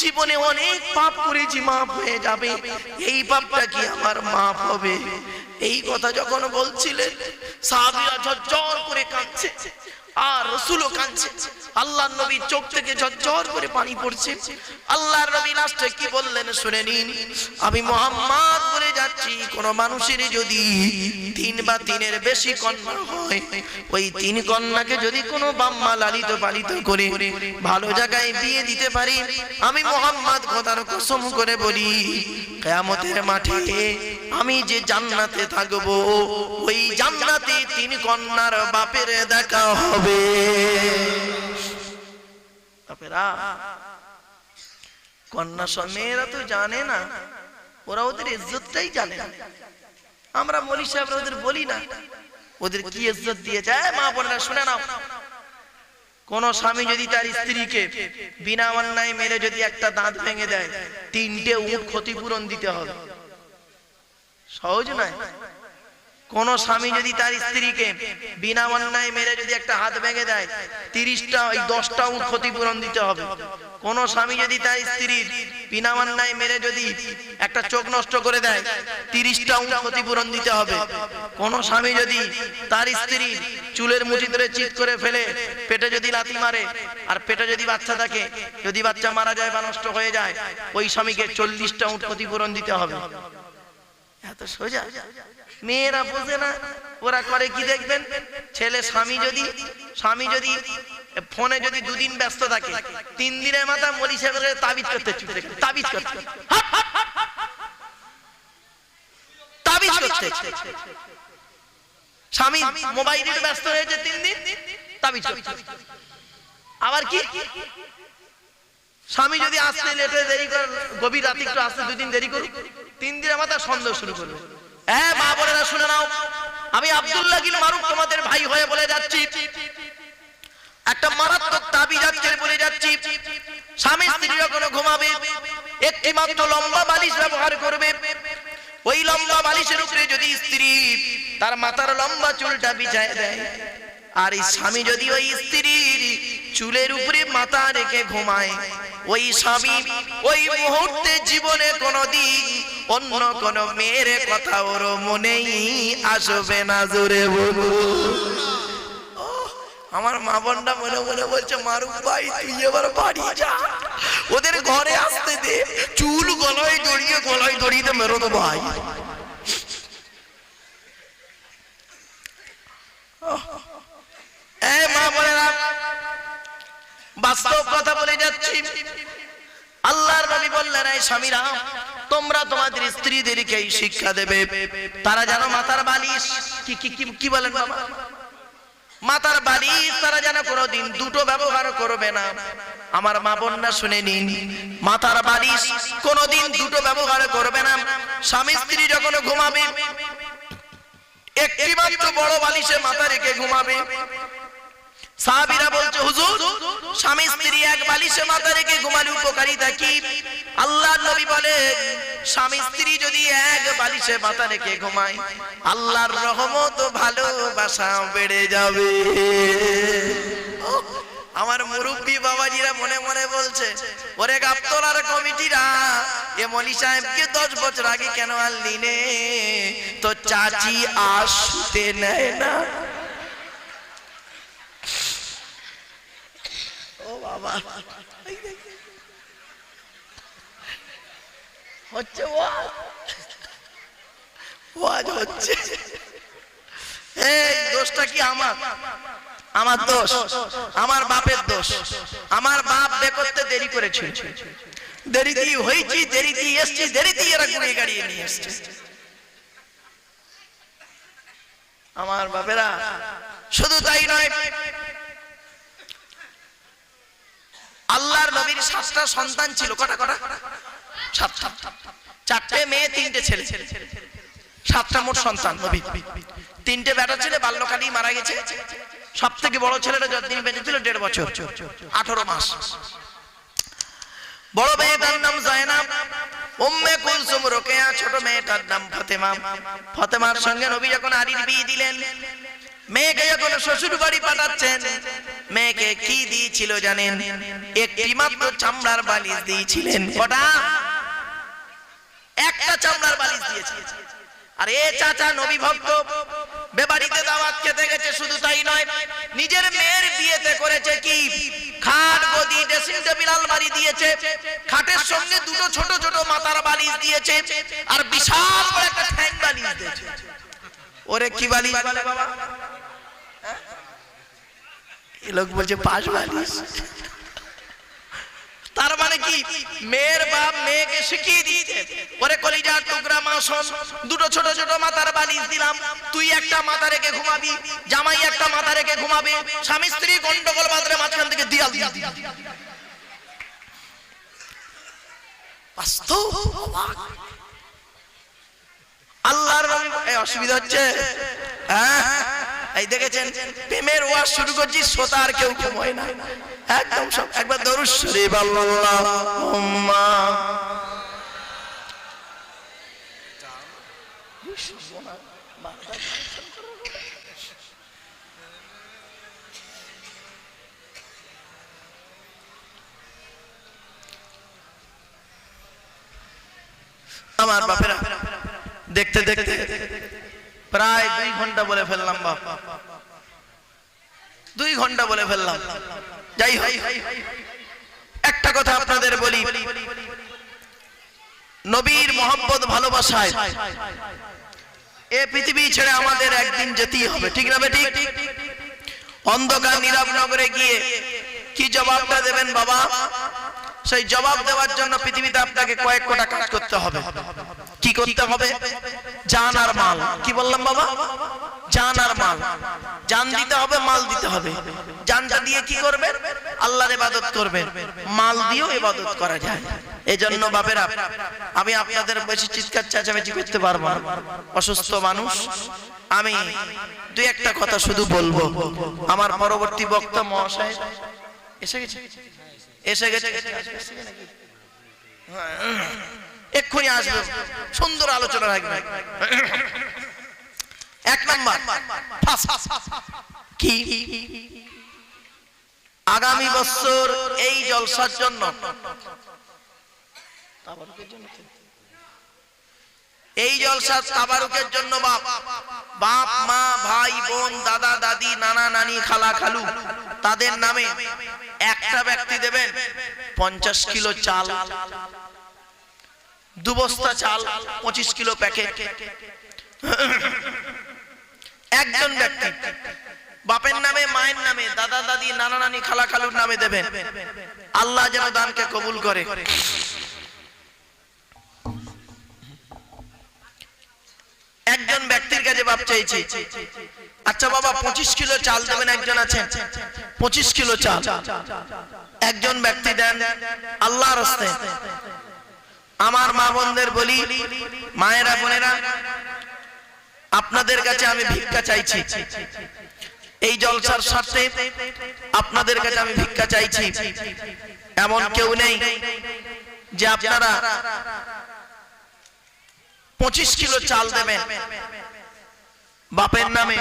জীবনে অনেক পাপ করেছি, মাফ হয়ে যাবে। এই পাপটা কি আমার মাফ হবে? এই কথা যখন বলছিলেন, সাহাবিরা করে কাঁদছে, আর রসুলো কাঁদছে। আল্লাহ নবীর চোখ থেকে ঝরঝর করে পানি পড়ছে। আল্লাহর নবী লাস্টে কি বললেন শুনে নিন, আমি মোহাম্মদ যাচ্ছি, কোন মানুষের যদি তিন বা তিনের বেশি কন্যা হয়, ওই তিন কন্যাকে যদি কোনো বাম্মা লালিত পালিত করে ভালো জায়গায় বিয়ে দিতে পারি, আমি মোহাম্মদ খোদার কসম করে বলি, কেয়ামতের মাঠে আমি যে জান্নাতে থাকব, ওই জান্নাতে তিন কন্যার বাপের দেখা হবে। বাপেরা, কন্যা মেয়েরা তো জানে না ওরা ওদের ইজ্জতটাই জানে আমরা মলি সাহেব ওদের বলি না। ওদের কি ইজ্জত দিয়ে যায় মা বোনেরা, শুনে নাও। কোন স্বামী যদি তার স্ত্রীকে বিনা অন্যায় মেরে যদি একটা দাঁত ভেঙে দেয়, তিনটে উঠ ক্ষতিপূরণ দিতে হবে। সহজ নয়। কোন স্বামী যদি তার স্ত্রীকে বিনা অন্যায় মেরে যদি একটা হাত ভেঙে দেয়, তিরিশটা ওই দশটা উট ক্ষতিপূরণ দিতে হবে। কোন স্বামী যদি তার স্ত্রীর বিনা অন্যায় মেরে যদি একটা চোখ নষ্ট করে দেয়, তিরিশটা উট ক্ষতিপূরণ দিতে হবে। কোন স্বামী যদি তার স্ত্রীর চুলের মুঠি ধরে চিৎ করে ফেলে, পেটে যদি লাথি মারে, আর পেটে যদি বাচ্চা থাকে, যদি বাচ্চা মারা যায় বা নষ্ট হয়ে যায়, ওই স্বামীকে চল্লিশটা উঠ ক্ষতিপূরণ দিতে হবে। এত সোজা। মেয়েরা বোঝে না, ওরা করে কি দেখবেন? ছেলে স্বামী যদি স্বামী যদি ফোনে যদি দুদিন ব্যস্ত থাকে, তিন দিনের মাথা মরি সাহেবের তাবিজ করতে তাবিজ করতে। তাবিজ করতে স্বামী মোবাইলে ব্যস্ত হয়েছে তিন দিন, তাবিজ আবার কি? স্বামী যদি আসতে লেটে দেরি করে, গভীর রাতে একটু আসতে দুদিন দেরি করুক, তিন দিনের মাথা সন্দেহ শুরু করবে। হ্যাঁ আমি আব্দুল্লাহ গিল মারুফ তোমাদের ভাই হয়ে বলে যাচ্ছি। একটা মারাত্মক তাবিজ আজকের বলে যাচ্ছি। স্বামী স্ত্রী যখন ঘুমাবে একটি মাত্র লম্বা বালিশ ব্যবহার করবে। ওই লম্বা বালিশের উপরে যদি স্ত্রী তার লম্বা চুলটা বিছায় দেয়, আর এই স্বামী যদি ওই স্ত্রীর চুলের উপরে মাথা রেখে ঘুমায়, ওই স্বামী ওই মুহূর্তে জীবনে কোনদিন অন্য কোন মেয়ের কথা ওর মনেই আসবে না জোরে বলু আমার মা বোনটা মনে মনে বলছে মারুফ ভাই, তুই এবার বাড়ি যা। ওদের ঘরে আসতে দে। চুল গলায় জড়িয়ে গলায় জড়িয়ে মেরো তো ভাই। এই মা বোনেরা, বাস্তব কথা বলে যাচ্ছি। আল্লাহর নবী বললেন, এই স্বামীরা তোমরা তোমাদের স্ত্রীদেরকে এই শিক্ষা দেবে। তারা যেন মাথার বালিশ, কি কি, কি- বলেন বাবা? মাথার বালিশ তারা যেন কোনোদিন দুটো ব্যবহার করবে না। আমার মা বোনরা শুনে নিন, মাথার বালিশ কোনোদিন দুটো ব্যবহার করবে না। স্বামী স্ত্রী যখন ঘুমাবে একটি মাত্র বড় বালিশে মাথা রেখে ঘুমাবে। সাহাবীরা বলছে, হুজুর, স্বামী স্ত্রী এক বালিশে মাথা রেখে ঘুমালে উপকারিতা কি? আল্লাহ নবী বলে স্বামী স্ত্রী যদি এক বালিশে মাথা রেখে ঘুমায়, আল্লাহর রহমত ভালোবাসা বেড়ে যাবে। আমার মুরব্বী বাবাজিরা মনে মনে বলছে, ওরে গাবতলার কমিটিরা, এ মনি সাহেবকে দশ বছর আগে কেন আনলি নে? তো চাচি আসতে নেয় না। বাবা। হচ্ছে ওয়াজ হচ্ছে। এই দেরি দেরি দিয়ে দেরি দিয়ে এসছি, দেরি দিয়ে এরা ঘুরিয়ে গাড়িয়ে নিয়ে এসছে। আমার বাপেরা, শুধু তাই নয় আল্লাহর নবীর সাতটা সন্তান ছিল। কটা কটা? সাতটা। চারটে মেয়ে, তিনটে ছেলে। সাতটা মোট সন্তান নবী। তিনটে বেটা ছেলে, বাল্যকালেই মারা গেছে। সব থেকে বড় ছেলেটা যতদিন বেঁচে ছিল দেড় বছর। আঠারো মাস। বড় মেয়ে মেয়েটার নাম জয়নাব। উম্মে কুলসুম রোকেয়া, ছোট মেয়েটার নাম ফাতেমা। ফাতেমার সঙ্গে নবী যখন আলীর বিয়ে দিলেন, মেয়েকে যখন শ্বশুর বাড়ি পাঠাচ্ছেন মেয়েকে কি দিয়েছিল জানেন? একটি মাত্র চামড়ার বালিশ দিয়েছিলেন। কটা? একটা চামড়ার বালিশ দিয়েছে আর এ চাচা নবী ভক্ত বেবাড়িতে দাওয়াত খেতে গেছে, শুধু তাই নয়, নিজের মেয়ের বিয়েতে করেছে কি? খাট, গদি ড্রেসিং টেবিল আলমারি দিয়েছে, খাটের সঙ্গে দুটো ছোট ছোট মাথার বালিশ দিয়েছে, আর বিশাল বড় একটা ঠ্যাং বালিশ দিয়েছে। ওরে কি বালিশ? বলে বাবা লোক বলছে পাঁচ বালিশ? তার মানে কি? মেয়ের বাপ মেয়েকে শিখিয়ে দিয়েছে। ওরে কলিজার টুকরা মাসন, দুটো ছোট ছোট মাথার বালিশ দিলাম। তুই একটা মাথা রেখে ঘুমাবি, জামাই একটা মাথা রেখে ঘুমাবে, স্বামী স্ত্রী গন্ডগোল বাদরে মাঝখান থেকে দিয়া দিবি আল্লাহর অসুবিধা হচ্ছে হ্যাঁ? এই দেখেছেন, প্রেমের ওয়াজ শুরু করছি শ্রোতা আর কেউ ঘুমোয় না। একদম সব, একবার দরুদ শরীফ আল্লাহুম্মা। আমার বাপেরা, দেখতে দেখতে প্রায় দুই ঘণ্টা বলে ফেললাম, বাপ। দুই ঘণ্টা বলে ফেললাম। যাই হোক, একটা কথা আপনাদের বলি। নবীর মোহাম্মদ ভালোবাসায় এ পৃথিবী ছেড়ে আমাদের একদিন যেতেই হবে, ঠিক না বেটি অন্ধকার নীরব নগরে গিয়ে কি জবাবটা দেবেন, বাবা? সেই জবাব দেওয়ার জন্য পৃথিবীতে আপনাকে কয়েক কোটা কাজ করতে হবে। কি করতে হবে? জান আর মাল। কি বললাম বাবা? জান আর মাল। জান দিতে হবে, মাল দিতে হবে। জানটা দিয়ে কি করবে? আল্লাহর ইবাদত করবে। মাল দিয়েও ইবাদত করা যায়। এজন্য বাপেরা, আমি আপনাদের বেশি চিৎকার, চেঁচামেচি করতে পারব না। অসুস্থ মানুষ, আমি দুই একটা কথা শুধু বলব। আমার পরবর্তী বক্তা মহাশয় এসে গেছে। এসে গেছে। এক্ষুনি আসবে। সুন্দর আলোচনা রাখবে। এক নাম্বার। কি? আগামী বছর এই জলসার জন্য। এই জলসার তাবারুকের জন্য বাপ। বাপ, মা, ভাই, বোন, দাদা, দাদি, নানা, নানি, খালা, খালু। তাদের নামে একটা ব্যক্তি দেবেন পঞ্চাশ কিলো চাল, দু বস্তা চাল, পঁচিশ কিলো প্যাকেট। একজন ব্যক্তি, বাপের নামে, মায়ের নামে, দাদা, দাদি, নানা, নানি, খালা, খালুর নামে দেবেন। আল্লাহ যেন দানকে কবুল করে। একজন ব্যক্তির কাছে বাপ চাইছি। আচ্ছা বাবা, পঁচিশ কিলো চাল দেবেন, একজন আছেন পঁচিশ কিলো চাল। একজন ব্যক্তি দেন আল্লাহ রস্তে আমার মা বোনদের বলি, মায়েরা, বোনেরা, আপনাদের কাছে আমি ভিক্ষা চাইছি। এই জলসার স্বার্থে আপনাদের কাছে আমি ভিক্ষা চাইছি। এমন কেউ নেই যে আপনারা পঁচিশ কিলো চাল দেবেন বাপের নামে